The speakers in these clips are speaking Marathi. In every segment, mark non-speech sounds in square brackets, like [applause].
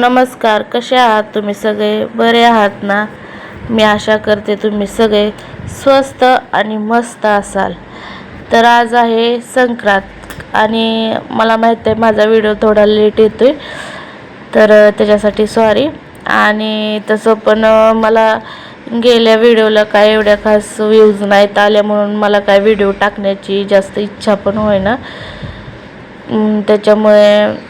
नमस्कार कसे आहात तुम्ही सगळे? बरे आहात ना? मी आशा करते तुम्ही सगळे स्वस्त आणि मस्त असाल. तर आज आहे संक्रांत आणि मला माहीत आहे माझा व्हिडिओ थोडा लेट येतो आहे तर त्याच्यासाठी सॉरी आणि तसं पण मला गेल्या व्हिडिओला काय एवढ्या खास व्ह्यूज नाहीत आल्या म्हणून मला काय व्हिडिओ टाकण्याची जास्त इच्छा पण होईना. त्याच्यामुळे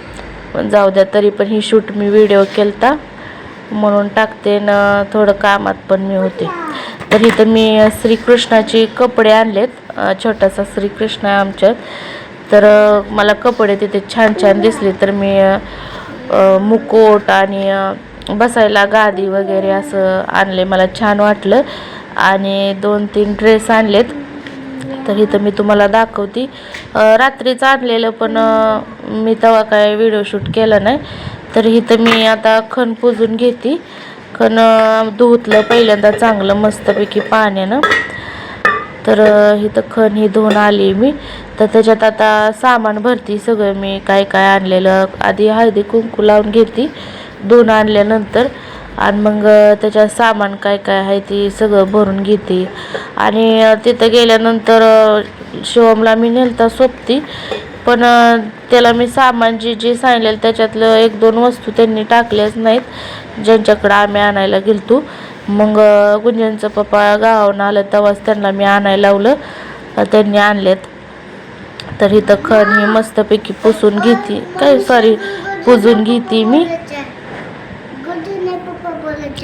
पण जाऊ द्या तरी पण ही शूट मी व्हिडिओ केलता. म्हणून टाकते न थोडं कामात पण मी होते. तर इथं मी श्रीकृष्णाचे कपडे आणलेत. छोटासा श्रीकृष्ण आमच्यात. तर मला कपडे तिथे छान छान दिसले. तर मी मुकोट मुकुट आणि बसायला गादी वगैरे असं आणले. मला छान वाटलं. आणि दोन तीन ड्रेस आणलेत. तर इथं मी तुम्हाला दाखवते. रात्रीच आणलेलं पण मी तेव्हा काय व्हिडिओ शूट केला नाही. तर इथं मी आता खण पुजून घेते. खण धुतलं पहिल्यांदा चांगलं मस्तपैकी पाण्यानं. तर इथं खण ही धुवून आली मी. तर त्याच्यात आता सामान भरती सगळं मी काय काय आणलेलं. आधी हळदी कुंकू लावून घेते. धुवून आणल्यानंतर आणि मग त्याच्यात सामान काय काय आहे ते सगळं भरून घेते. आणि तिथं गेल्यानंतर शिवमला मी नेलता सोबती पण त्याला मी सामान जे जे सांगितलेलं त्याच्यातलं एक दोन वस्तू त्यांनी टाकल्याच नाहीत ज्यांच्याकडं आम्ही आणायला गेलतो. मग गुंजनचं पप्पा गावाहून आलं तेव्हाच त्यांना मी आणायला लावलं त्यांनी आणलेत. तर इथं खण ही मस्तपैकी पुसून घेते काय सॉरी पुजून घेते मी.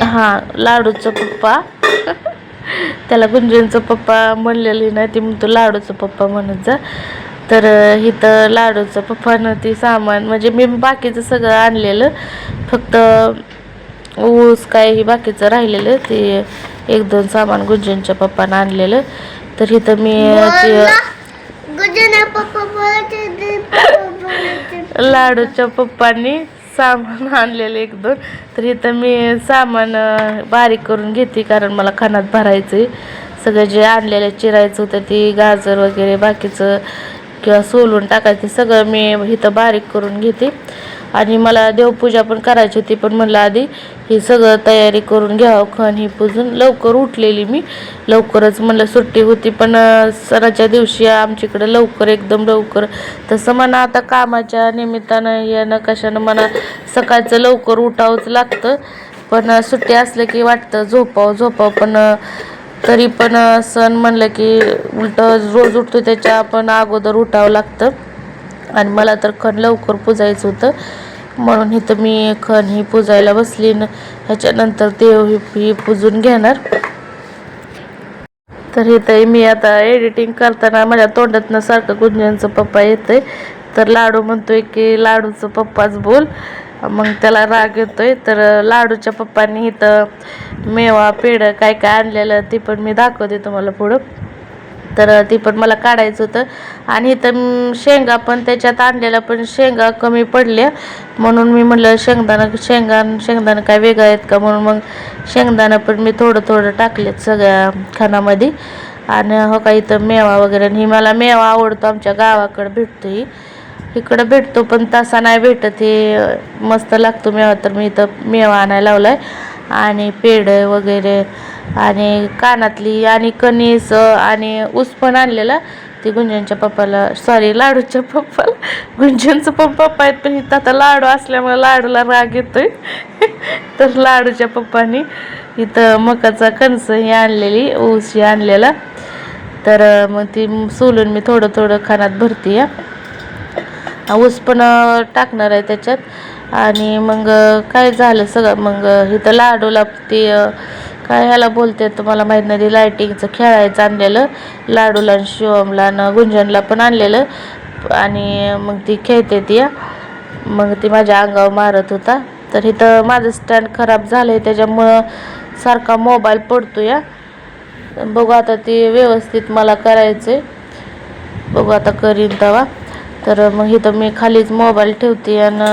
हां लाडूचं पप्पा. त्याला गुंजनचं पप्पा म्हणलेली नाही ती म्हणतो लाडूचं पप्पा म्हणत जा. तर इथं लाडूचं पप्पानं ती सामान म्हणजे मी बाकीचं सगळं आणलेलं. फक्त ऊस काय हे बाकीचं राहिलेलं ते एक दोन सामान गुंजनच्या पप्पानं आणलेलं. तर इथं मी ते लाडूच्या पप्पांनी सामान आणलेलं एक दोन. तर इथं मी सामान बारीक करून घेते कारण मला खाण्यात भरायचं आहे सगळं जे आणलेलं चिरायचं होतं ते गाजर वगैरे बाकीचं किंवा सोलून टाकायचं सगळं मी इथं बारीक करून घेते. आणि मला देवपूजा पण करायची होती पण म्हणलं आधी ही सगळं तयारी करून घ्यावं खण ही पुजून लवकर उठलेली मी. लवकरच म्हणलं सुट्टी होती पण सणाच्या दिवशी आमच्याकडं लवकर एकदम लवकर. तसं म्हणा आता कामाच्या निमित्तानं यानं कशानं म्हणा सकाळचं लवकर उठावंच लागतं. पण सुट्टी असलं की वाटतं झोपावं झोपावं पण तरी पण सण म्हणलं की उलट रोज उठतो त्याच्या पण अगोदर उठावं लागतं. आणि मला तर खण लवकर पुजायचं होतं. म्हणून इथं मी खण ही पुजायला बसली न ह्याच्यानंतर देव ही ही पुजून घेणार. तर इथं मी आता एडिटिंग करताना माझ्या तोंडातनं सारखं गुंजनचं पप्पा येतंय. तर लाडू म्हणतोय की लाडूचं पप्पाच बोल. मग त्याला राग येतोय. तर लाडूच्या पप्पांनी इथं मेवा पेढं काय काय आणलेलं ते पण मी दाखवते तुम्हाला पुढं. तर ती पण मला काढायचं होतं. आणि इथं शेंगा पण त्याच्यात आणलेल्या पण शेंगा कमी पडल्या. म्हणून मी म्हटलं शेंगदाणा शेंगा शेंगदाणं शेंगदाणा काय वेगळं आहेत का? म्हणून मग शेंगदाणा पण मी थोडं थोडं टाकलेत सगळ्या खानामध्ये. आणि हो का इथं मेवा वगैरे. आणि ही मला मेवा आवडतो आमच्या गावाकडं भेटतो ही. इकडं भेटतो पण तसा नाही भेटत हे. मस्त लागतो मेवा. तर मी इथं मेवा आणायला आहे आणि पेढं वगैरे. आणि कानातली आणि कणीस आणि ऊस पण आणलेला. ते गुंजनच्या पप्पाला सॉरी लाडूच्या पप्पाला. गुंजनचं पण पप्पा आहेत पण इथं आता लाडू असल्यामुळे लाडूला राग येतोय. तर लाडूच्या पप्पानी इथं मकाचा कणस ही आणलेली ऊस ही आणलेला. तर मग ती सोलून मी थोडं थोडं खानात भरते या ऊस पण टाकणार आहे त्याच्यात. आणि मग काय झालं सगळं? मग इथं लाडूला ते काय ह्याला बोलते तुम्हाला माहीत नाही लायटिंगचं खेळायचं आणलेलं लाडूला आणि शिवमला आणि गुंजनला पण आणलेलं. आणि मग ती खेळते ती या. मग ती माझ्या अंगावर मारत होता. तर इथं माझं स्टँड खराब झालं आहे त्याच्यामुळं सारखा मोबाईल पडतो या बघू आता ती व्यवस्थित मला करायचं आहे बघू आता करीन तेव्हा तर मग इथं मी खालीच मोबाईल ठेवते आणि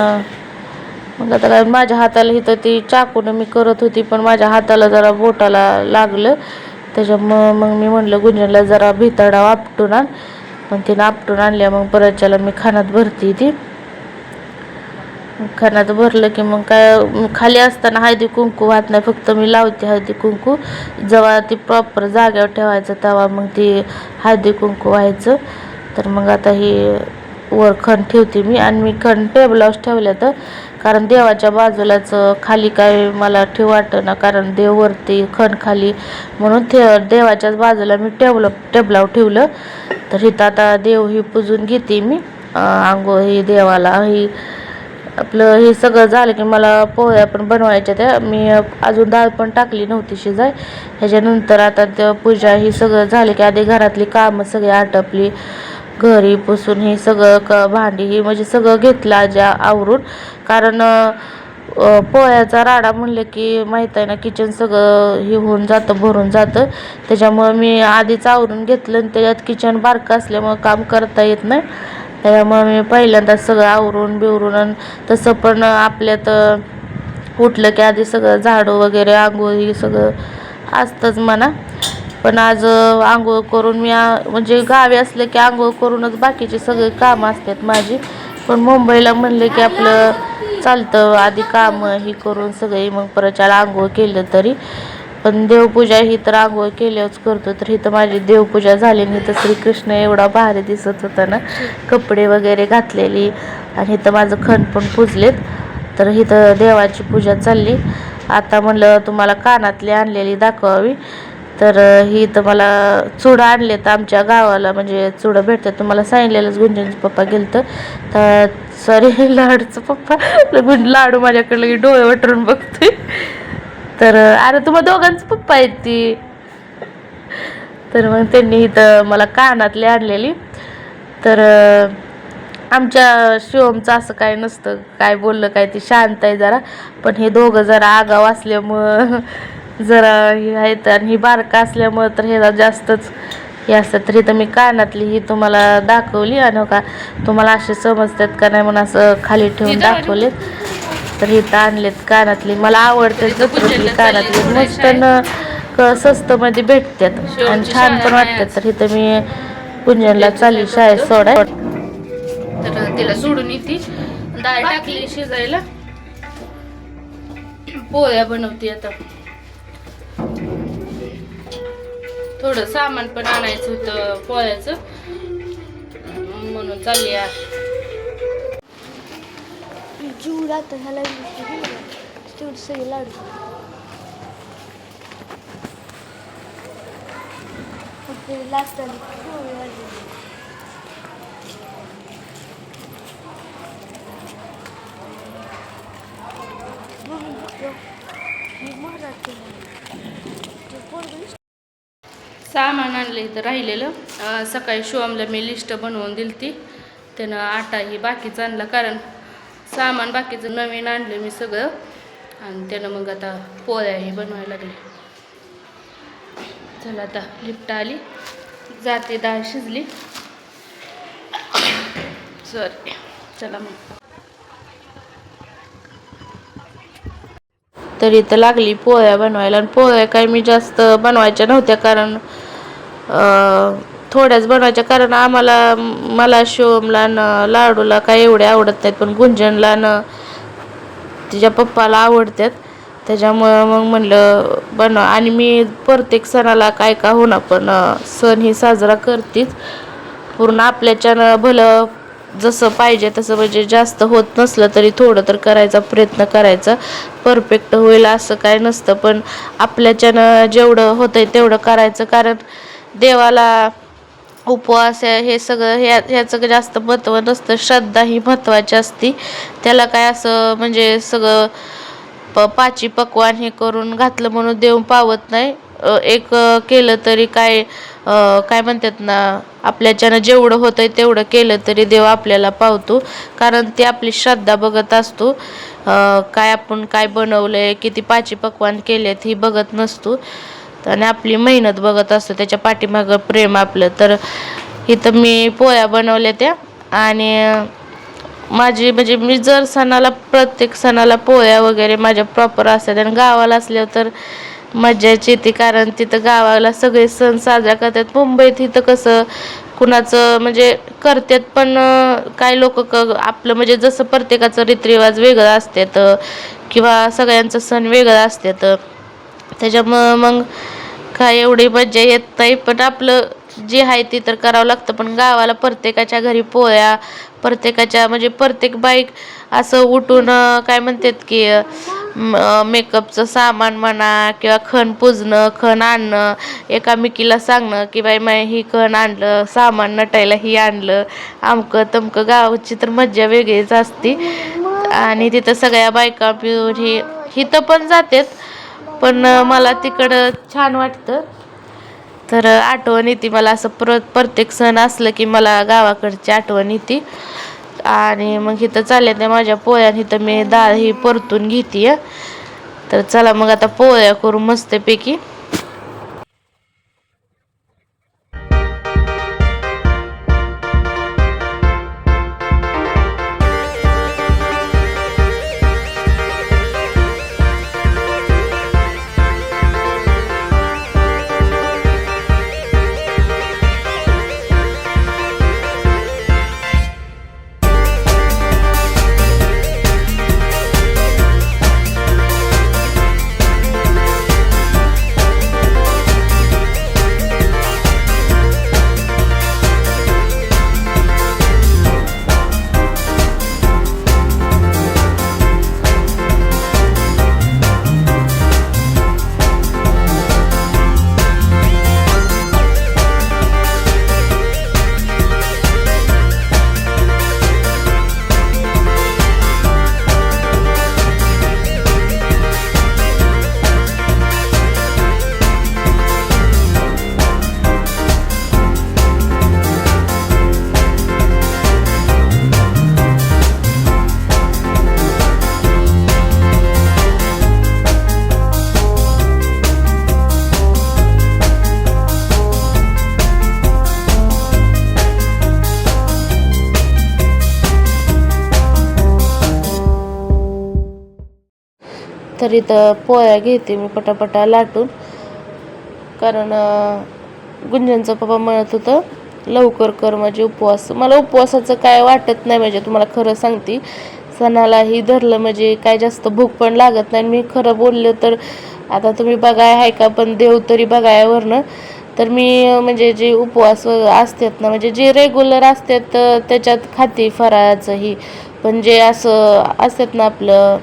मग आता काय माझ्या हाताला इथं ती चाकूनं मी करत होती पण माझ्या हाताला जरा बोटाला लागलं. त्याच्यामुळं मग मी म्हणलं गुंजनला जरा भितडा आपटून आण. पण तिनं आपटून आणल्या मग परतच्याला मी खानात भरती ती. खाण्यात भरलं की मग काय खाली असताना हळदी कुंकू वाहत नाही फक्त मी लावते हळदी कुंकू. जेव्हा ती प्रॉपर जाग्यावर ठेवायचं तेव्हा मग ती हळदी कुंकू व्हायचं. तर मग आता ही वर खण ठेवते मी आणि मी खण टेबलावर ठेवल्या तर कारण देवाच्या बाजूलाच खाली काय मला ठेव वाटेना कारण देव वरती खण खाली म्हणून ठे देवाच्याच बाजूला मी टेबल टेबलावर ठेवलं. तर हिथं आता देव ही पुजून घेते मी आंघोळ ही देवाला ही आपलं हे सगळं झालं की मला पोह्या पण बनवायच्या त्या मी अजून डाळ पण टाकली नव्हती शिजाय. ह्याच्यानंतर आता त्या पूजा ही सगळं झालं की आधी घरातली कामं सगळी आटपली. घरी पुसून हे सगळं क भांडी ही म्हणजे सगळं घेतलं आजी आवरून. कारण पोळ्याचा पोह्याचा राडा म्हणलं की माहीत आहे ना किचन सगळं हे होऊन जातं भरून जातं. त्याच्यामुळं मी आधीच आवरून घेतलं आणि त्याच्यात किचन बारकं असल्यामुळं काम करता येत नाही. त्याच्यामुळं मी पहिल्यांदा सगळं आवरून बिवरून आणि तसं पण आपल्यात उठलं की आधी सगळं झाडू वगैरे आंघोळ हे सगळं असतंच म्हणा. पण आज आंघोळ करून मी म्हणजे गावी असलं की आंघोळ करूनच बाकीचे सगळे कामं असतात माझी. पण मुंबईला म्हणलं की आपलं चालतं आधी कामं ही करून सगळी मग परतच्याला आंघोळ केलं तरी. पण देवपूजा ही तर आंघोळ केल्यावरच करतो तर इथं माझी देवपूजा झाली नाही तर श्रीकृष्ण एवढा भारी दिसत होता ना. कपडे वगैरे घातलेली आणि इथं माझं खण पण पुजलेत. तर इथं देवाची पूजा चालली. आता म्हणलं तुम्हाला कानातली आणलेली दाखवावी. तर ही तर मला चुडं आणले तर आमच्या गावाला म्हणजे चुडं भेटतात. तुम्हाला सांगितलेलंच गुंजनचं पप्पा गेलं तर सॉरी [laughs] लाडूचं पप्पा. गुंज लाडू माझ्याकडे डोळे वटरून बघते तर अरे तुम्हाला दोघांचं पप्पा आहेत ती. तर मग त्यांनी इथं मला कानातली आणलेली. तर आमच्या शिवमचं असं काय नसतं. काय बोललं काय ती शांत आहे जरा. पण हे दोघं जरा आगाव असल्यामुळं [laughs] जरा हे आहेत आणि ही बारका असल्यामुळं तर हे जास्तच हे असतात. तर इथं मी कानातली ही तुम्हाला दाखवली आणि का तुम्हाला असे समजतात का नाही म्हणून असं खाली ठेवून दाखवले तर इथं आणलेत कानातली. मला आवडते जत्रेतली कानातली. मस्त न स्वस्तमध्ये भेटतात. आणि छान पण वाटतात. तर इथं मी कुंजनला चालली शाळेत सोडाय. तर तिला सोडून येते. डाळ टाकली शिजायला. पोळ्या बनवते आता. थोडं सामान पण आणायचं होतं पोळ्याचं. म्हणून चालली आहे. जुडा तर ह्याला तेवढं सगळे लाडू. लास्ट आली? मराठी ते पोरगं सामान आणलं इथं राहिलेलं. सकाळी शिवमला मी लिस्ट बनवून दिली ती त्यानं आटा ही बाकीचं आणला कारण सामान बाकीचं नवीन आणलं मी सगळं. आणि त्यानं मग आता पोळ्याही बनवायला लागले. चला आता लिफ्ट आली. जाते डाळ शिजली. सॉरी. चला मग. तर इथं लागली पोळ्या बनवायला. आणि पोळ्या काय मी जास्त बनवायच्या नव्हत्या कारण थोड्याच बनवायच्या. कारण आम्हाला मला शिवमला न लाडूला काय एवढे आवडत नाहीत पण गुंजनला न तिच्या पप्पाला आवडतात. त्याच्यामुळं मग म्हणलं बनवा. आणि मी प्रत्येक सणाला काय का होणार पण सण ही साजरा करतेच. पूर्ण आपल्याच्यानं भलं जसं पाहिजे तसं म्हणजे जास्त होत नसलं तरी थोडं तर करायचा प्रयत्न करायचा. परफेक्ट होईल असं काय नसतं पण आपल्याच्यानं जेवढं होतंय तेवढं करायचं. कारण देवाला उपवास हे सगळं ह्या ह्याचं जास्त महत्त्व नसतं. श्रद्धा ही महत्त्वाची असती. त्याला काय असं म्हणजे सगळं प पाची पकवान हे करून घातलं म्हणून देव पावत नाही. एक केलं तरी काय काय म्हणतात ना आपल्याच्यानं जेवढं होतंय तेवढं केलं तरी देव आपल्याला पावतो. कारण ती आपली श्रद्धा बघत असतो. काय आपण काय बनवलंय किती पाची पकवान केलेत ही बघत नसतो. आणि आपली मेहनत बघत असतो त्याच्या पाठीमागं प्रेम आपलं. तर इथं मी पोळ्या बनवल्या त्या आणि माझी म्हणजे मी जर सणाला प्रत्येक सणाला पोळ्या वगैरे माझ्या प्रॉपर असतात आणि गावाला असल्यावर तर मज्जाच येते कारण तिथं गावाला सगळे सण साजरा करतात. मुंबईत इथं कसं कुणाचं म्हणजे करतात पण काही लोक क आपलं म्हणजे जसं प्रत्येकाचं रीतिरिवाज वेगळं असतात किंवा सगळ्यांचं सण वेगळं असतात. त्याच्यामुळं मग काय एवढी मज्जा येत नाही पण आपलं जे आहे ते तर करावं लागतं. पण गावाला प्रत्येकाच्या घरी पोळ्या प्रत्येकाच्या म्हणजे प्रत्येक बाईक असं उठून काय म्हणतात की मेकअपचं सामान म्हणा किंवा खण पुजणं खण आणणं एकामेकीला सांगणं की बाई माय ही खण आणलं सामान नटायला ही आणलं. आमकं तमकं गावाची तर मज्जा वेगळीच असते. आणि तिथं सगळ्या बायका पिऊन ही हिथं पण जातात. पण मला तिकडं छान वाटतं. तर आठवण येते मला असं प्र प्रत्येक सण असलं की मला गावाकडची आठवण येते. आणि मग इथं चालले त्या माझ्या पोळ्या इथं मी डाळ ही परतून घेते तर चला मग आता पोळ्या करू मस्तपैकी. तर इथं पोळ्या घेते मी पटापटा लाटून. कारण गुंजनचं पप्पा म्हणत होतं लवकर कर म्हणजे उपवास. मला उपवासाचं काय वाटत नाही म्हणजे तुम्हाला खरं सांगते. सणालाही धरलं म्हणजे काय जास्त भूक पण लागत नाही. मी खरं बोललं तर आता तुम्ही बघाय आहे का? पण देव तरी बघायावरनं. तर मी म्हणजे जे उपवास असतात ना म्हणजे जे रेग्युलर असतात त्याच्यात खाते फराळाचंही. पण जे असं असतात ना आपलं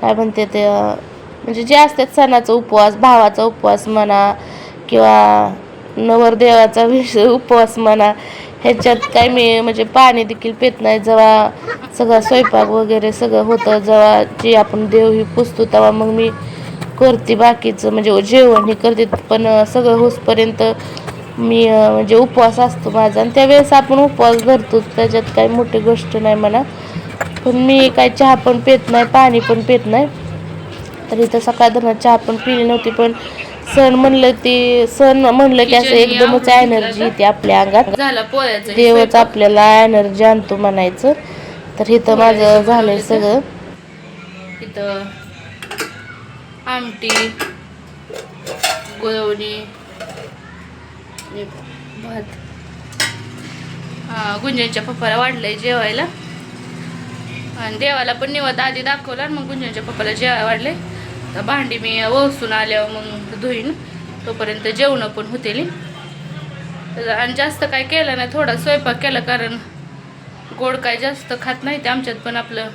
काय म्हणते ते म्हणजे जे असतात सणाचा उपवास भावाचा उपवास म्हणा किंवा नवरदेवाचा विष उपवास म्हणा ह्याच्यात काय मी म्हणजे पाणी देखील पित नाही. जेव्हा सगळा स्वयंपाक वगैरे सगळं होतं जेव्हा जे आपण देव ही पुजतो तेव्हा मग मी करते बाकीचं. म्हणजे जेवण हे करते पण सगळं होसपर्यंत मी म्हणजे उपवास असतो माझा. आणि त्यावेळेस आपण उपवास धरतोच त्याच्यात काही मोठी गोष्ट नाही म्हणा. पण मी काय चहा पण पित नाही पाणी पण पित नाही. तर इथं सकाळ धरण चहा पण पिली नव्हती पण सण म्हणलं ते सण म्हणलं की असं एकदमच एनर्जी येते आपल्या अंगात. देवच आपल्याला एनर्जी आणतो म्हणायचं. तर इथं माझं झालंय सगळं. इथं आमटी गोळवणी आणि भात. हा गुंजनच्या पप्पाला वाढलंय जेवायला. आणि देवाला पण निवत आधी दाखवला आणि मग गुंजनच्या पप्पाला जेवायला वाढले. तर भांडी मी ओसून आल्यावर मग धुईन. तोपर्यंत जेवणं पण होतील. आणि जास्त काय केलं नाही थोडा स्वयंपाक केला कारण गोड काय जास्त खात नाही. ते आमच्यात पण आपलं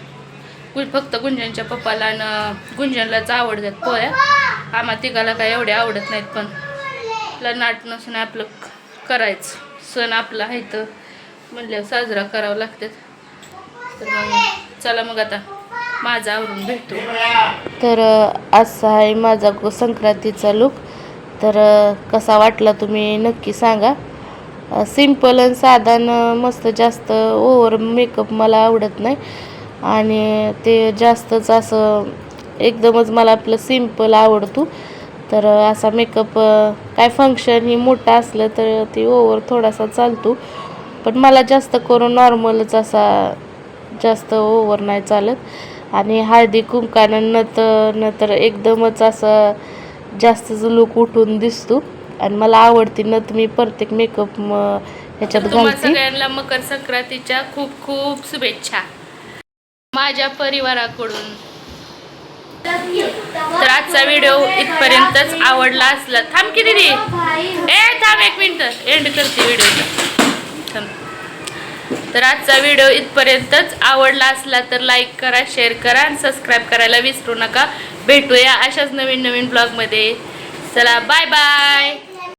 गु फक्त गुंजनच्या पप्पाला आणि गुंजनलाच आवडतात पोळ्या. आम्हा तिघाला काय एवढे आवडत नाहीत पण आपलं नाट नसून आपलं करायचं. सण आपला आहे तर म्हणल्यावर साजरा करावा लागतात. तर मग चला मग आता माझा आवरून भेटतो तर असा आहे माझा संक्रांतीचा लुक तर कसा वाटला तुम्ही नक्की सांगा. सिंपल आणि साधा मस्त जास्त ओव्हर मेकअप मला आवडत नाही. आणि ते जास्तच असं एकदमच मला आपलं सिंपल आवडतो. तर असा मेकअप काय फंक्शन ही मोठं असलं तर ते ओव्हर थोडासा चालतो. पण मला जास्त करून नॉर्मलच असा जास्त ओव्हर नाही चालत. आणि हळदी कुंकानं न तर न तर एकदमच असं जास्तच लूक उठून दिसतो. आणि मला आवडती नथ मी प्रत्येक मेकअप ह्याच्यात घालते. सगळ्यांना मकर संक्रांतीच्या खूप खूप शुभेच्छा. माझ्या परिवाराकडून. तर आजचा व्हिडिओ इथपर्यंतच आवडला असला. थांब की दिदी. ए थांब एक मिनिट. एंड करते व्हिडिओ थांब. तर आजचा व्हिडिओ इथपर्यंतच आवडला असला तर लाईक करा शेअर करा आणि सबस्क्राईब करायला विसरू नका. भेटूया अशाच नवीन नवीन ब्लॉगमध्ये चला बाय बाय